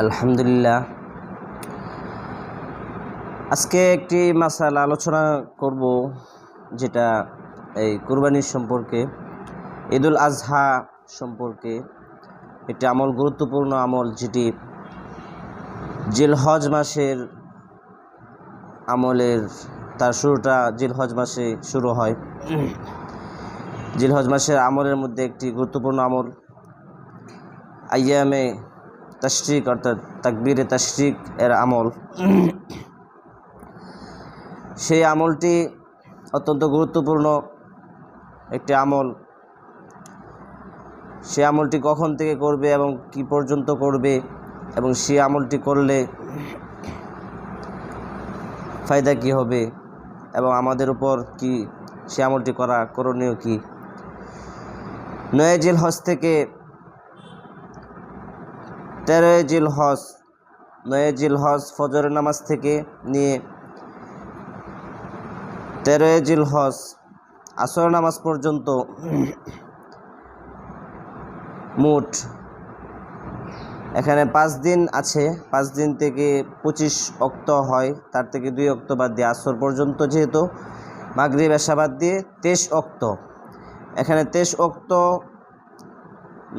আলহামদুলিল্লাহ। আজকে একটি মাসাল আলোচনা করব, যেটা এই কুরবানির সম্পর্কে, ঈদুল আজহা সম্পর্কে। একটি আমল, গুরুত্বপূর্ণ আমল, যেটি জিলহজ মাসের আমলের, তার শুরুটা জিলহজ মাসে শুরু হয়। জিলহজ মাসের আমলের মধ্যে একটি গুরুত্বপূর্ণ আমল, আইয়ামে তশরিক অর্থাৎ তাকবীরে তশরিক এর আমল। সেই আমলটি অত্যন্ত গুরুত্বপূর্ণ একটি আমল। সে আমলটি কখন থেকে করবে এবং কি পর্যন্ত করবে এবং সে আমলটি করলে ফায়দা কি হবে এবং আমাদের উপর কি সে আমলটি করা করণীয় কি? নয়াজিল হজ থেকে তেরোয় জিল হজ, নয় জিল হজ ফজরের নামাজ থেকে নিয়ে তেরোয় জিল হজ আসর নামাজ পর্যন্ত মোট এখানে পাঁচ দিন আছে, পাঁচ দিন থেকে পঁচিশ অক্ত হয়, তার থেকে দুই অক্ত বাদ দিয়ে আসর পর্যন্ত যেহেতু, মাগরিব, এশা বাদ দিয়ে তেইশ অক্ত। এখানে তেইশ অক্ত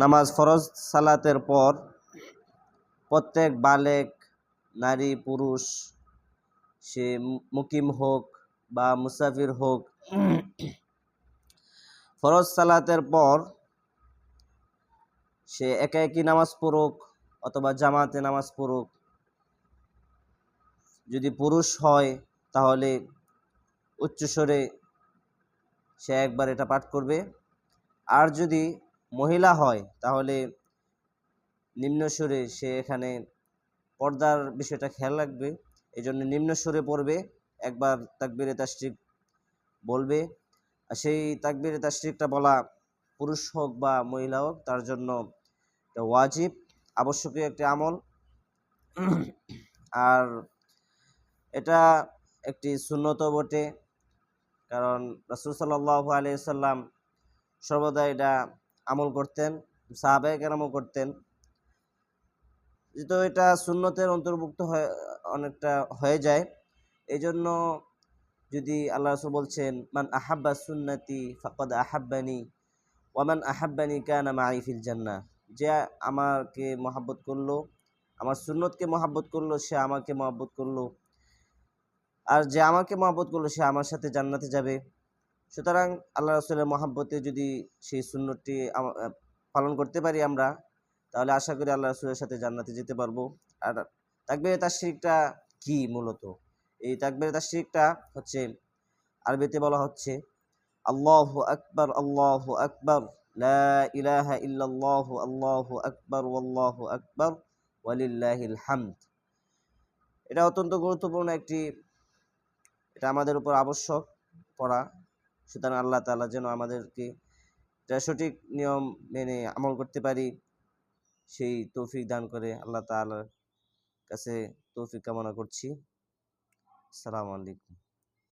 নামাজ ফরজ সালাতের পর প্রত্যেক বালেক, নারী, পুরুষ, সে মুকিম হোক বা মুসাফির হোক, ফরজ সালাতের পর সে একা একই নামাজ পড়ুক অথবা জামাতে নামাজ পড়ুক। যদি পুরুষ হয় তাহলে উচ্চস্বরে সে একবার এটা পাঠ করবে। আর যদি মহিলা হয় তাহলে নিম্ন সুরে সে এখানে পর্দার বিষয়টা খেয়াল রাখবে। এই জন্য নিম্ন সুরে পড়বে, একবার তাকবিরে তাস্ট্রিক বলবে। আর সেই তাকবিরে তাস্ট্রিকটা বলা পুরুষ হোক বা মহিলা হোক, তার জন্য ওয়াজিব, আবশ্যকীয় একটি আমল। আর এটা একটি শূন্যত বটে, কারণ রাসুল সাল্লাহ আলিয়া সাল্লাম সর্বদা এটা আমল করতেন, সাহাবায় কেরামও করতেন। যেহেতু এটা সুন্নতের অন্তর্ভুক্ত হয়ে, অনেকটা হয়ে যায়। এই জন্য যদি আল্লাহ রসুল বলছেন, মান আহাব্বা সুন্নতি ফাকদ আহাব্বানি ওয়ামান আহাব্বানি কানা মাইফিল জান্না যে আমাকে মহাব্বত করল, আমার সুন্নতকে মহাব্বত করল, সে আমাকে মহাব্বত করল। আর যে আমাকে মহাব্বত করল, সে আমার সাথে জান্নাতে যাবে। সুতরাং আল্লাহ রসুলের মহাব্বতে যদি সেই সুন্নতটি পালন করতে পারি আমরা তাহলে আশা করি আল্লাহ রসুলের সাথে জান্নাতে যেতে পারব। আর তাকবিরে তাশরিকটা কি মূলত? এই তাকবিরে তাশরিকটা হচ্ছে, আরবিতে বলা হচ্ছে, আল্লাহ আকবর আল্লাহ আকবর ইলাহা ইল্লাল্লাহ, আল্লাহ আকবর, ওয়াল্লাহ আকবর, ওয়ালিল্লাহিল হামদ। এটা অত্যন্ত গুরুত্বপূর্ণ একটি, এটা আমাদের উপর আবশ্যক পড়া। সুতরাং আল্লাহ তাআলা যেন আমাদেরকে সঠিক নিয়ম মেনে আমল করতে পারি। সেই তৌফিক দান করে আল্লাহ তাআলার কাছে তৌফিক কামনা করছি। সালাম আলাইকুম।